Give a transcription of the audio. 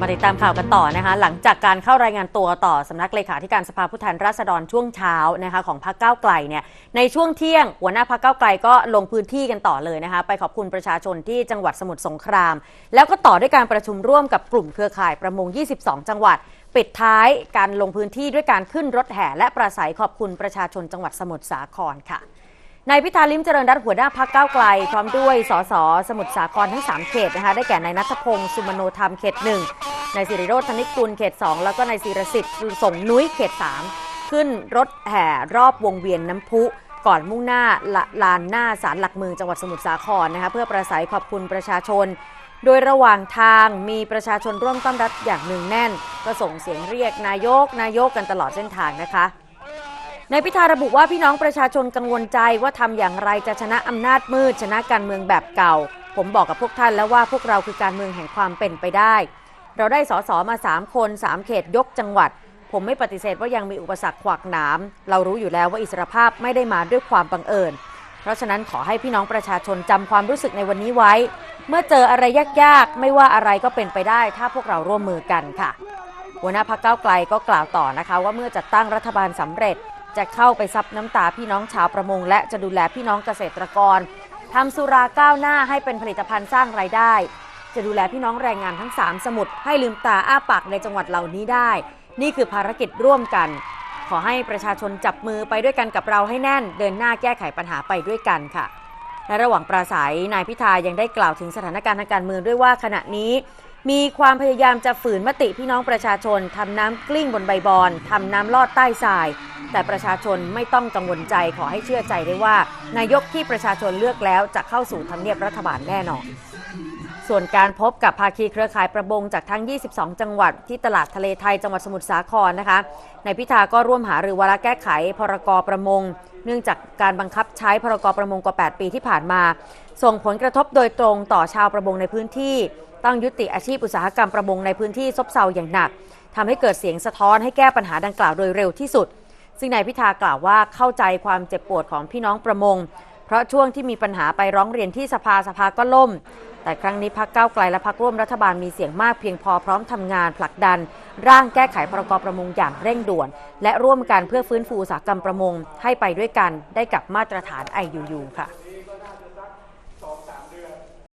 มาติดตามข่าวกันต่อนะคะ หลังจากการเข้ารายงานตัวต่อสำนักเลขาธิการสภาผู้แทนราษฎรช่วงเช้านะคะของพรรคก้าวไกลเนี่ยในช่วงเที่ยง หัวหน้าพรรคก้าวไกลก็ลงพื้นที่กันต่อเลยนะคะ ไปขอบคุณประชาชนที่จังหวัดสมุทรสงคราม แล้วก็ต่อด้วยการประชุมร่วมกับกลุ่มเครือข่ายประมง 22 จังหวัด ปิดท้ายการลงพื้นที่ด้วยการขึ้นรถแห่และปราศัยขอบคุณประชาชนจังหวัดสมุทรสาครค่ะ นายพิธาลิมเจริญรัตหัวหน้าพักเก้าไกล พร้อมด้วยสสสมุทรสาครทั้ง 3 เขตนะคะได้แก่นายนัทพงศ์สุมโนธรรมเขตหนึ่งนายสิริโรธธนิกุลเขต 2 แล้วก็นายศิรสิทธิ์ส่งนุ้ยเขต 3 ขึ้นรถแห่รอบวงเวียนน้ำพุ ก่อนมุ่งหน้าลลานหน้าศาลหลักเมืองจังหวัดสมุทรสาครนะคะเพื่อประสัยขอบคุณประชาชน โดยระหว่างทางมีประชาชนร่วมต้อนรับอย่างหนึ่งแน่น ก็ส่งเสียงเรียกนายกนายกกันตลอดเส้นทางนะคะ นายพิธาระบุว่าพี่น้องประชาชนกังวลใจว่าทำอย่างไรจะชนะอำนาจมืด ชนะการเมืองแบบเก่า ผมบอกกับพวกท่านแล้วว่าพวกเราคือการเมืองแห่งความเป็นไปได้ เราได้สสมา 3 คน 3 เขตยกจังหวัด ผมไม่ปฏิเสธว่ายังมีอุปสรรคขวากหนาม เรารู้อยู่แล้วว่าอิสรภาพไม่ได้มาด้วยความบังเอิญ เพราะฉะนั้นขอให้พี่น้องประชาชนจำความรู้สึกในวันนี้ไว้ เมื่อเจออะไรยากๆ ไม่ว่าอะไรก็เป็นไปได้ ถ้าพวกเราร่วมมือกันค่ะหัวหน้าพักเก้าไกลก็กล่าวต่อนะคะ ว่าเมื่อจัดตั้งรัฐบาลสำเร็จ จะเข้าไปซับน้ำตาพี่น้องชาวประมง และจะดูแลพี่น้องเกษตรกรทำสุราก้าวหน้าให้เป็นผลิตภัณฑ์สร้างรายได้ จะดูแลพี่น้องแรงงานทั้ง 3 สมุทรให้ลืมตาอ้าปากในจังหวัดเหล่านี้ได้ นี่คือภารกิจร่วมกัน ขอให้ประชาชนจับมือไปด้วยกันกับเราให้แน่น เดินหน้าแก้ไขปัญหาไปด้วยกันค่ะในระหว่างปราศัยนายพิธายังได้กล่าวถึงสถานการณ์ทางการเมืองด้วยว่าขณะนี้มีความพยายามจะฝืนมติพี่น้องประชาชนทำน้ำกลิ้งบนใบบอนทำน้ำลอดใต้ทราย แต่ประชาชนไม่ต้องกังวลใจขอให้เชื่อใจได้ว่า นายกที่ประชาชนเลือกแล้วจะเข้าสู่ทำเนียบรัฐบาลแน่นอน ส่วนการพบกับภาคีเครือข่ายประมงจากทั้ง 22 จังหวัดที่ตลาดทะเลไทยจังหวัดสมุทรสาครนะคะนายพิธาก็ร่วมหารือวาระแก้ไข พรกประมง เนื่องจากการบังคับใช้พรกประมงกว่า 8 ปีที่ผ่านมา ส่งผลกระทบโดยตรงต่อชาวประมงในพื้นที่ต้องยุติอาชีพอุตสาหกรรมประมงในพื้นที่ซบเซาอย่างหนักทำให้เกิดเสียงสะท้อนให้แก้ปัญหาดังกล่าวโดยเร็วที่สุด ซึ่งนายพิธากล่าวว่าเข้าใจความเจ็บปวดของพี่น้องประมง เพราะช่วงที่มีปัญหาไปร้องเรียนที่สภาสภาก็ล่ม แต่ครั้งนี้พักเก้าไกลและพักร่วมรัฐบาลมีเสียงมากเพียงพอพร้อมทำงานผลักดัน ร่างแก้ไขพรกประมงอย่างเร่งด่วน และร่วมกันเพื่อฟื้นฟูอุตสาหกรรมประมง ให้ไปด้วยกันได้กับมาตรฐาน IUU ค่ะ